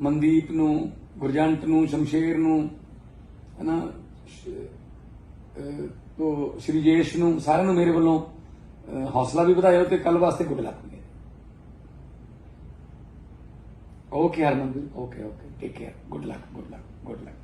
ਮਨਦੀਪ ਨੂੰ, ਗੁਰਜੰਟ ਨੂੰ, ਸ਼ਮਸ਼ੇਰ ਨੂੰ, ਹਨਾ, ਸ਼- ਤੋ ਸ਼੍ਰੀ ਨੂੰ, ਸਾਰਿਆਂ ਨੂੰ ਮੇਰੇ ਵੱਲੋਂ ਹੌਸਲਾ ਵੀ ਵਧਾਇਓ ਤੇ ਕੱਲ ਵਾਸਤੇ ਗੁੱਡ ਲੱਕ ਮੇਰੇ okay Harmandeep okay okay take care good luck good luck good luck